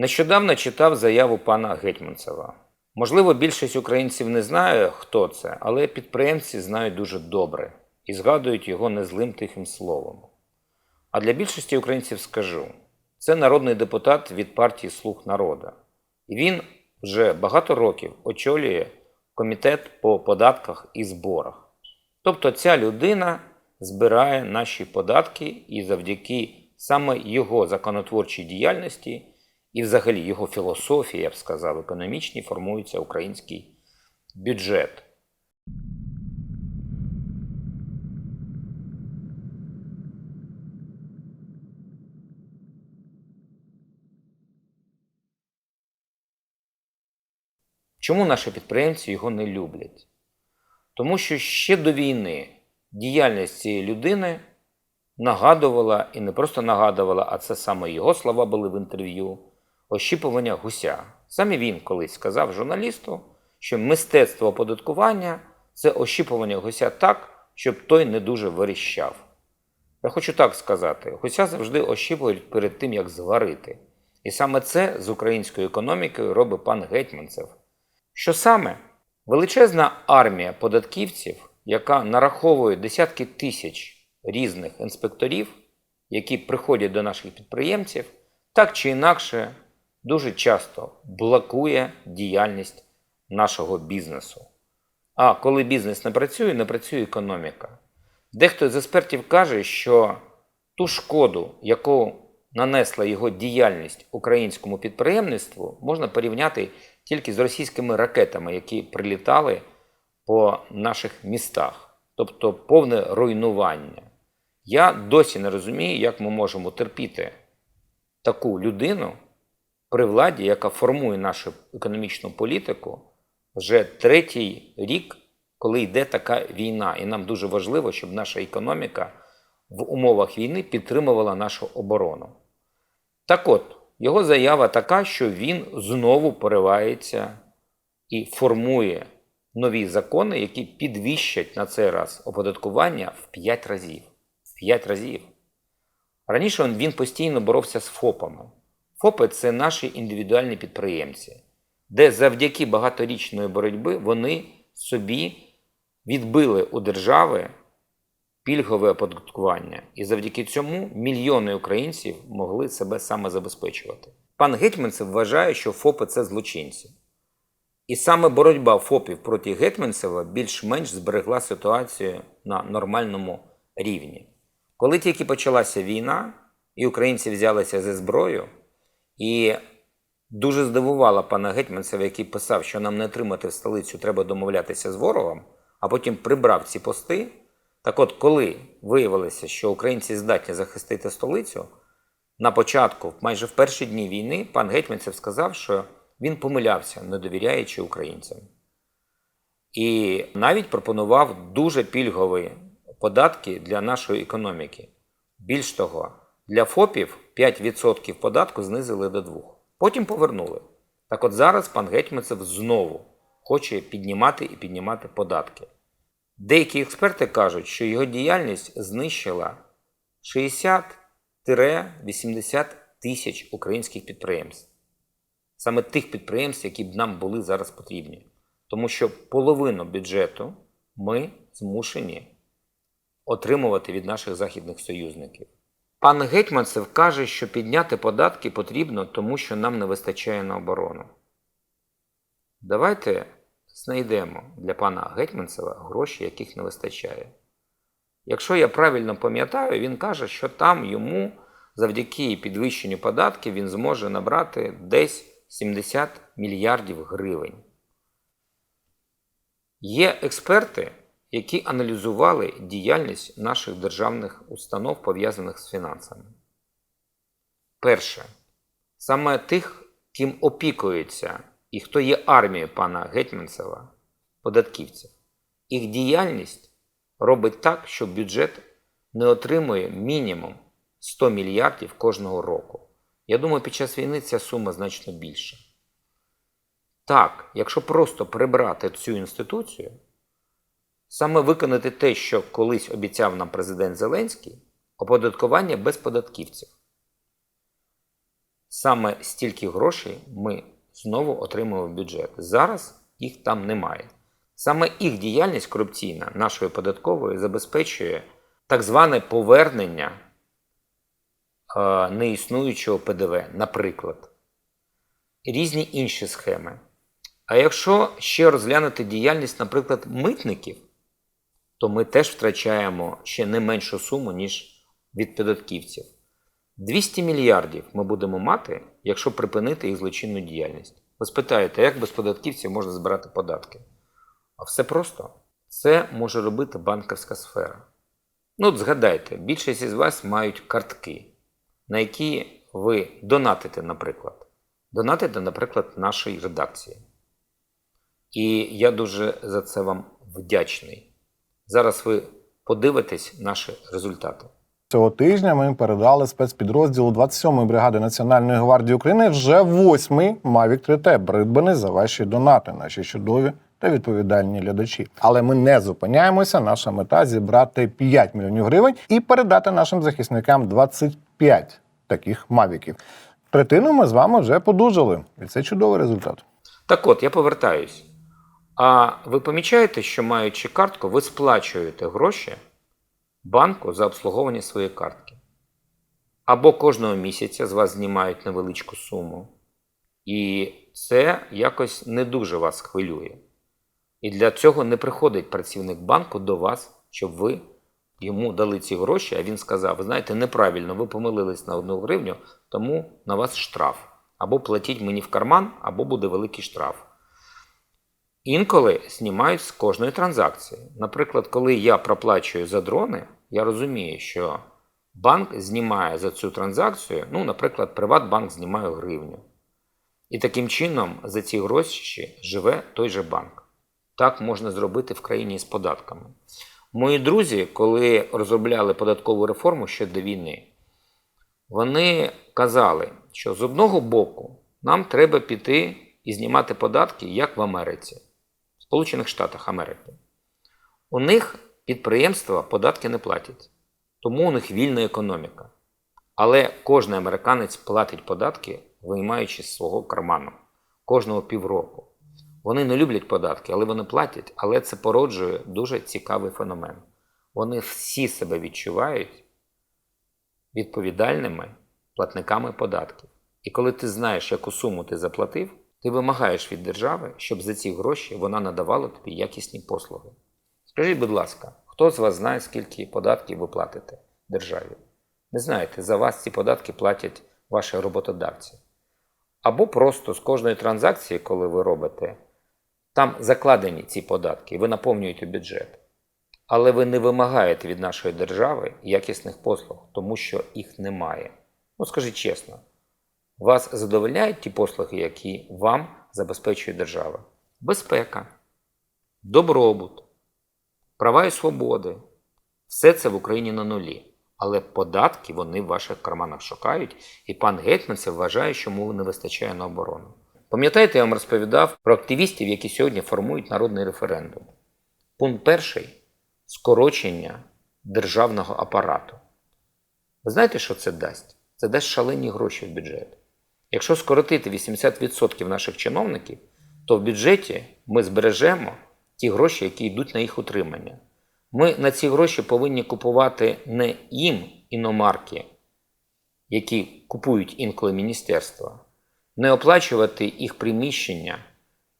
Нещодавно читав заяву пана Гетьманцева. Можливо, більшість українців не знає, хто це, але підприємці знають дуже добре і згадують його незлим тихим словом. А для більшості українців скажу: це народний депутат від партії Слуг народа. І він вже багато років очолює комітет по податках і зборах. Тобто ця людина збирає наші податки і завдяки саме його законотворчій діяльності і взагалі його філософії, я б сказав, економічній, формується український бюджет. Чому наші підприємці його не люблять? Тому що ще до війни діяльність цієї людини нагадувала, і не просто нагадувала, а це саме його слова були в інтерв'ю, ощіпування гуся. Саме він колись сказав журналісту, що мистецтво оподаткування це ощіпування гуся так, щоб той не дуже виріщав. Я хочу так сказати: гуся завжди ощіпують перед тим, як зварити. І саме це з українською економікою робить пан Гетьманцев. Що саме? Величезна армія податківців, яка нараховує десятки тисяч різних інспекторів, які приходять до наших підприємців, так чи інакше дуже часто блокує діяльність нашого бізнесу. А коли бізнес не працює, не працює економіка. Дехто з експертів каже, що ту шкоду, яку нанесла його діяльність українському підприємництву, можна порівняти тільки з російськими ракетами, які прилітали по наших містах, тобто повне руйнування. Я досі не розумію, як ми можемо терпіти таку людину при владі, яка формує нашу економічну політику вже третій рік, коли йде така війна. І нам дуже важливо, щоб наша економіка в умовах війни підтримувала нашу оборону. Так от, його заява така, що він знову поривається і формує нові закони, які підвищать на цей раз оподаткування в 5 разів. В 5 разів. Раніше він- постійно боровся з ФОПами. ФОПи це наші індивідуальні підприємці, де завдяки багаторічної боротьби вони собі відбили у держави пільгове оподаткування, і завдяки цьому мільйони українців могли себе самозабезпечувати. Пан Гетьманцев вважає, що ФОПи це злочинці. І саме боротьба ФОПів проти Гетьманцева більш-менш зберегла ситуацію на нормальному рівні. Коли тільки почалася війна, і українці взялися за зброю, і дуже здивувала пана Гетьманцева, який писав, що нам не отримати в столицю, треба домовлятися з ворогом, а потім прибрав ці пости. Так от, коли виявилося, що українці здатні захистити столицю, на початку, майже в перші дні війни, пан Гетьманцев сказав, що він помилявся, не довіряючи українцям. І навіть пропонував дуже пільгові податки для нашої економіки. Більш того, для ФОПів 5% податку знизили до 2%. Потім повернули. Так от зараз пан Гетьманцев знову хоче піднімати і піднімати податки. Деякі експерти кажуть, що його діяльність знищила 60-80 тисяч українських підприємств. Саме тих підприємств, які б нам були зараз потрібні. Тому що половину бюджету ми змушені отримувати від наших західних союзників. Пан Гетьманцев каже, що підняти податки потрібно, тому що нам не вистачає на оборону. Давайте знайдемо для пана Гетьманцева гроші, яких не вистачає. Якщо я правильно пам'ятаю, він каже, що там йому завдяки підвищенню податків він зможе набрати десь 70 мільярдів гривень. Є експерти, які аналізували діяльність наших державних установ, пов'язаних з фінансами. Перше, саме тих, ким опікується і хто є армією пана Гетьманцева, податківців. Їх діяльність робить так, що бюджет не отримує мінімум 100 мільярдів кожного року. Я думаю, під час війни ця сума значно більша. Так, якщо просто прибрати цю інституцію, саме виконати те, що колись обіцяв нам президент Зеленський, оподаткування без податківців. саме стільки грошей ми знову отримуємо в бюджет. Зараз їх там немає. Саме їх діяльність корупційна нашої податкової забезпечує так зване повернення е, неіснуючого ПДВ, наприклад, різні інші схеми. А якщо ще розглянути діяльність, наприклад, митників, то ми теж втрачаємо ще не меншу суму, ніж від податківців. 200 мільярдів ми будемо мати, якщо припинити їх злочинну діяльність. Ви спитаєте, як без податківців можна збирати податки? А все просто. Це може робити банківська сфера. Ну, от згадайте, більшість із вас мають картки, на які ви донатите, наприклад. Донатите, наприклад, нашій редакції. І я дуже за це вам вдячний. Зараз ви подивитесь наші результати. Цього тижня ми передали спецпідрозділу 27-ї бригади Національної гвардії України вже восьмий Mavic 3T, придбаний за ваші донати, наші чудові та відповідальні глядачі. Але ми не зупиняємося. Наша мета зібрати 5 мільйонів гривень і передати нашим захисникам 25 таких мавіків. Третину ми з вами вже подужали, і це чудовий результат. Так от, я повертаюсь. А ви помічаєте, що маючи картку, ви сплачуєте гроші банку за обслуговування своєї картки. Або кожного місяця з вас знімають невеличку суму. І це якось не дуже вас хвилює. І для цього не приходить працівник банку до вас, щоб ви йому дали ці гроші, а він сказав: ви знаєте, неправильно, ви помилились на одну гривню, тому на вас штраф. Або платіть мені в карман, або буде великий штраф. Інколи знімають з кожної транзакції. Наприклад, коли я проплачую за дрони, я розумію, що банк знімає за цю транзакцію, ну, наприклад, Приватбанк знімає гривню. І таким чином за ці гроші живе той же банк. Так можна зробити в країні з податками. Мої друзі, коли розробляли податкову реформу ще до війни, вони казали, що з одного боку нам треба піти і знімати податки, як в Америці, Сполучених Штатах Америки. У них підприємства податки не платять, тому у них вільна економіка. Але кожен американець платить податки, виймаючи з свого карману кожного півроку. Вони не люблять податки, але вони платять. Але це породжує дуже цікавий феномен. Вони всі себе відчувають відповідальними платниками податків. І коли ти знаєш, яку суму ти заплатив, ти вимагаєш від держави, щоб за ці гроші вона надавала тобі якісні послуги. Скажіть, будь ласка, хто з вас знає, скільки податків ви платите державі? Не знаєте, за вас ці податки платять ваші роботодавці. Або просто з кожної транзакції, коли ви робите, там закладені ці податки, ви наповнюєте бюджет. Але ви не вимагаєте від нашої держави якісних послуг, тому що їх немає. Ну, скажіть чесно, вас задовольняють ті послуги, які вам забезпечує держава? Безпека, добробут, права і свободи. Все це в Україні на нулі. Але податки вони в ваших карманах шукають, і пан Гетьманцев вважає, що мови не вистачає на оборону. Пам'ятаєте, я вам розповідав про активістів, які сьогодні формують народний референдум. Пункт перший скорочення державного апарату. Ви знаєте, що це дасть? Це дасть шалені гроші в бюджет. Якщо скоротити 80% наших чиновників, то в бюджеті ми збережемо ті гроші, які йдуть на їх утримання. Ми на ці гроші повинні купувати не їм іномарки, які купують інколи міністерства, не оплачувати їх приміщення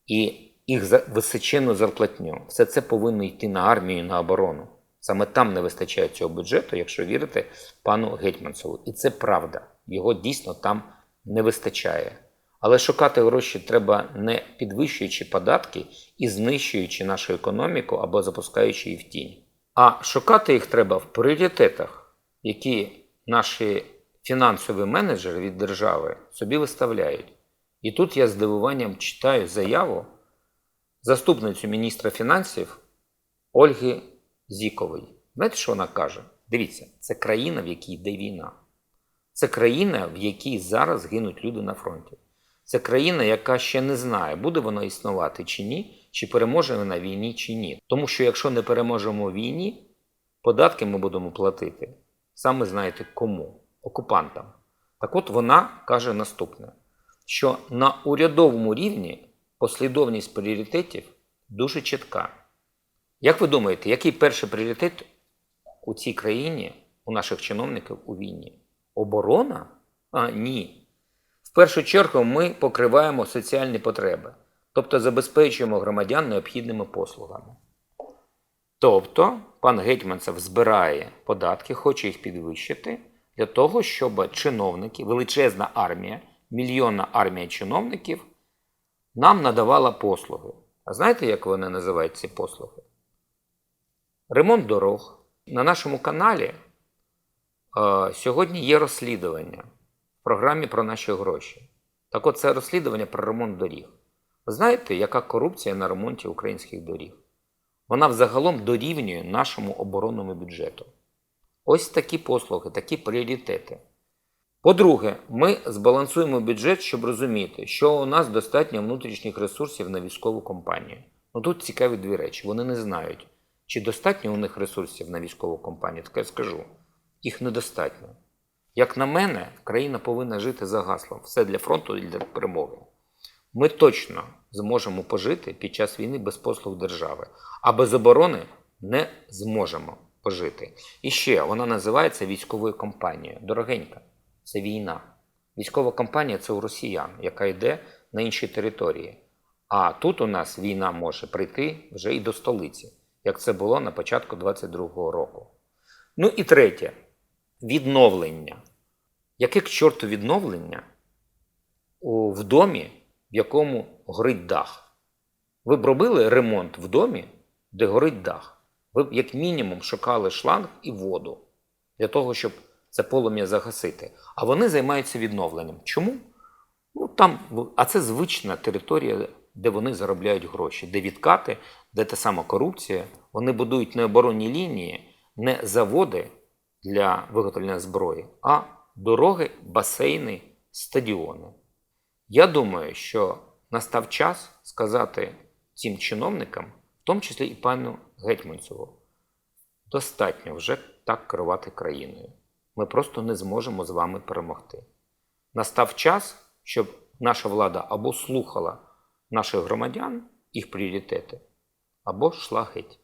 і їх височенну зарплатню. Все це повинно йти на армію і на оборону. Саме там не вистачає цього бюджету, якщо вірити пану Гетьманцеву. І це правда. Його дійсно там не вистачає. Але шукати гроші треба не підвищуючи податки і знищуючи нашу економіку або запускаючи її в тінь. А шукати їх треба в пріоритетах, які наші фінансові менеджери від держави собі виставляють. І тут я здивуванням читаю заяву заступницю міністра фінансів Ольги Зікової. Знаєте, що вона каже? Дивіться, це країна, в якій йде війна. Це країна, в якій зараз гинуть люди на фронті. Це країна, яка ще не знає, буде вона існувати чи ні, чи переможе вона на війні чи ні. Тому що якщо не переможемо в війні, податки ми будемо платити саме знаєте кому? Окупантам. Так от вона каже наступне: що на урядовому рівні послідовність пріоритетів дуже чітка. Як ви думаєте, який перший пріоритет у цій країні, у наших чиновників у війні? Оборона? А ні. В першу чергу ми покриваємо соціальні потреби, тобто забезпечуємо громадян необхідними послугами. Тобто пан Гетьманцев збирає податки, хоче їх підвищити для того, щоб чиновники, величезна армія, мільйонна армія чиновників нам надавала послуги. А знаєте, як вони називають ці послуги? Ремонт дорог. На нашому каналі сьогодні є розслідування в програмі про наші гроші. Так от це розслідування про ремонт доріг. Ви знаєте, яка корупція на ремонті українських доріг? Вона взагалом дорівнює нашому оборонному бюджету. Ось такі послуги, такі пріоритети. По-друге, ми збалансуємо бюджет, щоб розуміти, що у нас достатньо внутрішніх ресурсів на військову компанію. Ну тут цікаві дві речі. Вони не знають, чи достатньо у них ресурсів на військову компанію. Так я скажу, їх недостатньо. Як на мене, країна повинна жити за гаслом все для фронту і для перемоги. Ми точно зможемо пожити під час війни без послуг держави, а без оборони не зможемо пожити. І ще вона називається військовою компанією. Дорогенька, це війна. Військова компанія це у росіян, яка йде на інші території. А тут у нас війна може прийти вже і до столиці, як це було на початку 22-го року. Ну і третє відновлення. Яке к чорту відновлення в домі, в якому горить дах? Ви б робили ремонт в домі, де горить дах. Ви б як мінімум шукали шланг і воду для того, щоб це полум'я загасити. А вони займаються відновленням. Чому? Ну, там, а це звична територія, де вони заробляють гроші, де відкати, де та сама корупція. Вони будують не оборонні лінії, не заводи для виготовлення зброї, а дороги, басейни, стадіони. Я думаю, що настав час сказати цим чиновникам, в тому числі і пану Гетьманцеву, достатньо вже так керувати країною. Ми просто не зможемо з вами перемогти. Настав час, щоб наша влада або слухала наших громадян, їх пріоритети, або йшла геть.